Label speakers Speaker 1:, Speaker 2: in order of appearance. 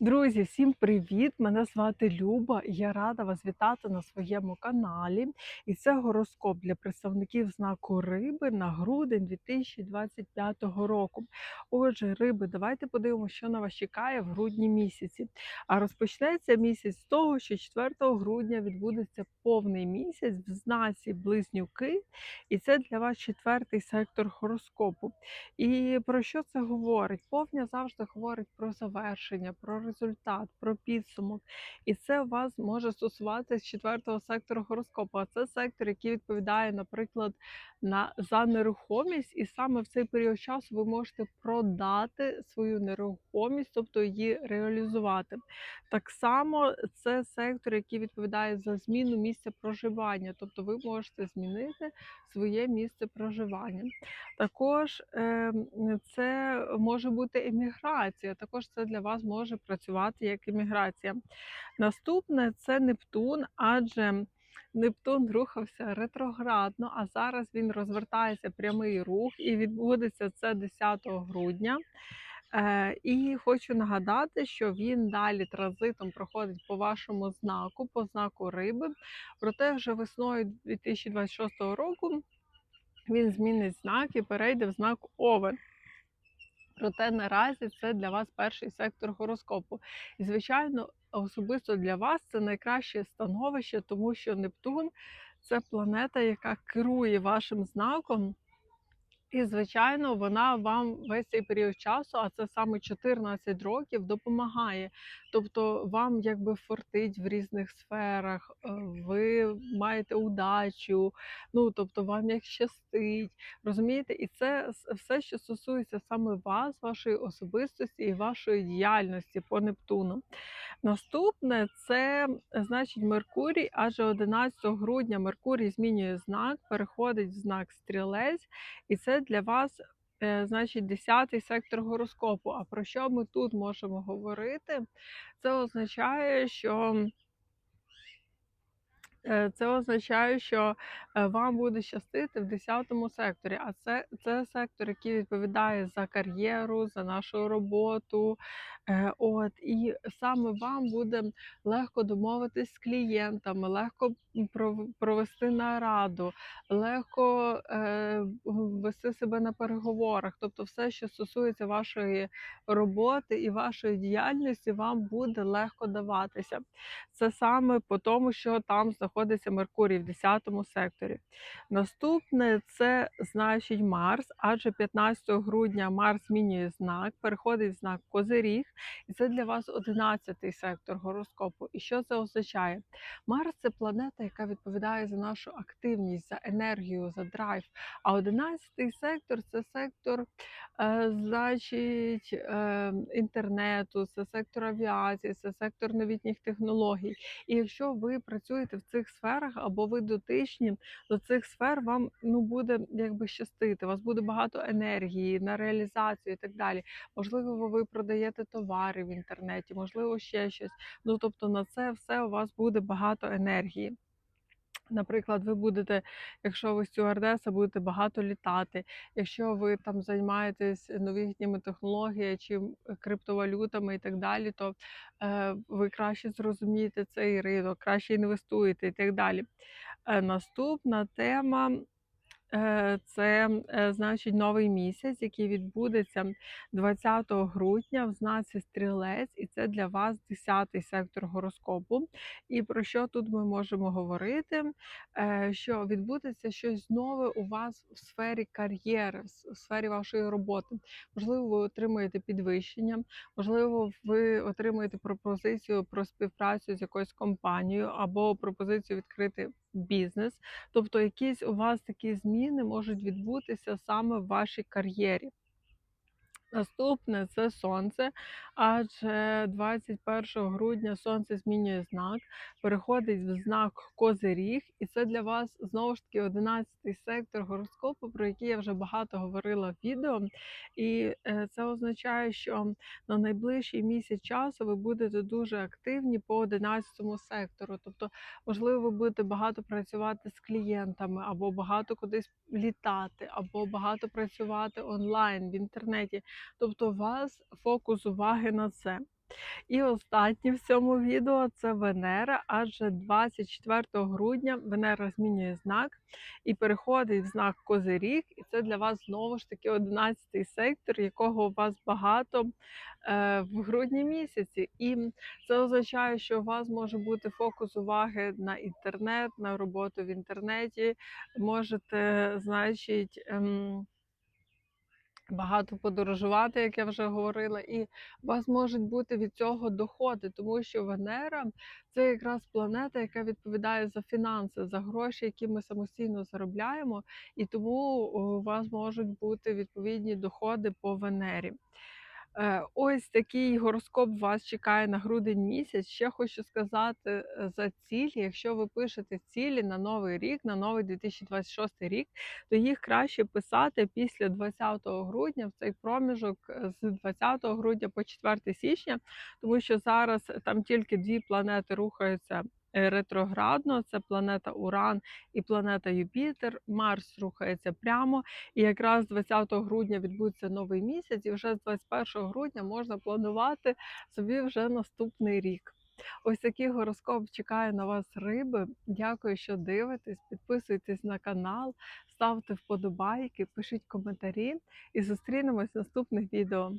Speaker 1: Друзі, всім привіт! Мене звати Люба, і я рада вас вітати на своєму каналі. І це гороскоп для представників знаку риби на грудень 2025 року. Отже, риби, давайте подивимося, що на вас чекає в грудні місяці. А розпочнеться місяць з того, що 4 грудня відбудеться повний місяць в знаці Близнюки, і це для вас четвертий сектор гороскопу. І про що це говорить? Повня завжди говорить про завершення, про результат, про підсумок. І це вас може стосуватися четвертого сектору гороскопу. А це сектор, який відповідає, наприклад, на за нерухомість, і саме в цей період часу ви можете продати свою нерухомість, тобто її реалізувати. Так само це сектор, який відповідає за зміну місця проживання, тобто ви можете змінити своє місце проживання. Також ем, це може бути еміграція. Також це для вас може працювати як еміграція. Наступне це Нептун, адже Нептун рухався ретроградно, а зараз він розвертається прямий рух і відбудеться це 10 грудня. Е, І хочу нагадати, що він далі транзитом проходить по вашому знаку, по знаку риби. Проте вже весною 2026 року він змінить знак і перейде в знак Овен. Проте наразі це для вас перший сектор гороскопу. І, звичайно, особисто для вас це найкраще становище, тому що Нептун це планета, яка керує вашим знаком. І, звичайно, вона вам весь цей період часу, а це саме 14 років, допомагає. Тобто вам якби фортить в різних сферах, е, ви маєте удачу, ну тобто вам як щастить, розумієте? І це все, що стосується саме вас, вашої особистості і вашої діяльності по Нептуну. Наступне це значить Меркурій, адже 11 грудня Меркурій змінює знак, переходить в знак стрілець, і це для вас. е, Значить, 10 сектор гороскопу. А про що ми тут можемо говорити? Це означає, що Це означає, що е, вам буде щастити в 10 секторі. А це, це сектор, який відповідає за кар'єру, за нашу роботу. Е, От і саме вам буде легко домовитись з клієнтами, легко провести нараду, легко е, вести себе на переговорах. Тобто, все, що стосується вашої роботи і вашої діяльності, вам буде легко даватися. Це саме по тому, що там знаходиться Меркурій в 10 секторі. Наступне це значить Марс, адже 15 грудня Марс змінює знак, переходить в знак Козиріг, і це для вас 11 сектор гороскопу. І що це означає? Марс це планета, яка відповідає за нашу активність, за енергію, за драйв. А 11 сектор це сектор, е, значить, е, інтернету, це сектор авіації, це сектор новітніх технологій. І якщо ви працюєте в цих сферах або ви дотичні до цих сфер, вам ну буде якби щастити. У вас буде багато енергії на реалізацію і так далі. Можливо, ви продаєте товари в інтернеті, можливо, ще щось. Ну тобто на це все у вас буде багато енергії. Наприклад, ви будете, якщо ви стюардеса, будете багато літати. Якщо ви там займаєтесь новітніми технологіями чи криптовалютами і так далі, то е, ви краще зрозумієте цей ринок, краще інвестуєте і так далі. Е, наступна тема Це, е, значить, новий місяць, який відбудеться 20 грудня в знаці Стрілець, і це для вас 10-й сектор гороскопу. І про що тут ми можемо говорити? Е, Що відбудеться щось нове у вас в сфері кар'єри, в сфері вашої роботи. Можливо, ви отримаєте підвищення, можливо, ви отримаєте пропозицію про співпрацю з якоюсь компанією або пропозицію відкрити бізнес. Тобто якісь у вас такі зміни можуть відбутися саме в вашій кар'єрі. Наступне це сонце, адже 21 грудня сонце змінює знак, переходить в знак Козиріг, і це для вас знову ж таки 11 сектор гороскопу, про який я вже багато говорила в відео. І е, це означає, що на найближчий місяць часу ви будете дуже активні по 11 сектору. Тобто, можливо, ви будете багато працювати з клієнтами, або багато кудись літати, або багато працювати онлайн в інтернеті. Тобто, у вас фокус уваги на це. І останнє в цьому відео це Венера, адже 24 грудня Венера змінює знак і переходить в знак Козиріг. І це для вас знову ж таки 11-й сектор, якого у вас багато е, в грудні місяці. І це означає, що у вас може бути фокус уваги на інтернет, на роботу в інтернеті. Можете, значить. Ем, Багато подорожувати, як я вже говорила, і у вас можуть бути від цього доходи, тому що Венера це якраз планета, яка відповідає за фінанси, за гроші, які ми самостійно заробляємо, і тому у вас можуть бути відповідні доходи по Венері. Е, Ось такий гороскоп вас чекає на грудень місяць. Ще хочу сказати е, за цілі. Якщо ви пишете цілі на новий рік, на новий 2026 рік, то їх краще писати після 20 грудня в цей проміжок е, з 20 грудня по 4 січня, тому що зараз там тільки дві планети рухаються. Е, Ретроградно це планета Уран і планета Юпітер. Марс рухається прямо, і якраз 20 грудня відбудеться новий місяць, і вже з 21 грудня можна планувати собі вже наступний рік. Ось такий гороскоп чекає на вас риби. Дякую, що дивитесь. Підписуйтесь на канал, ставте вподобайки, пишіть коментарі і зустрінемось в наступних відео.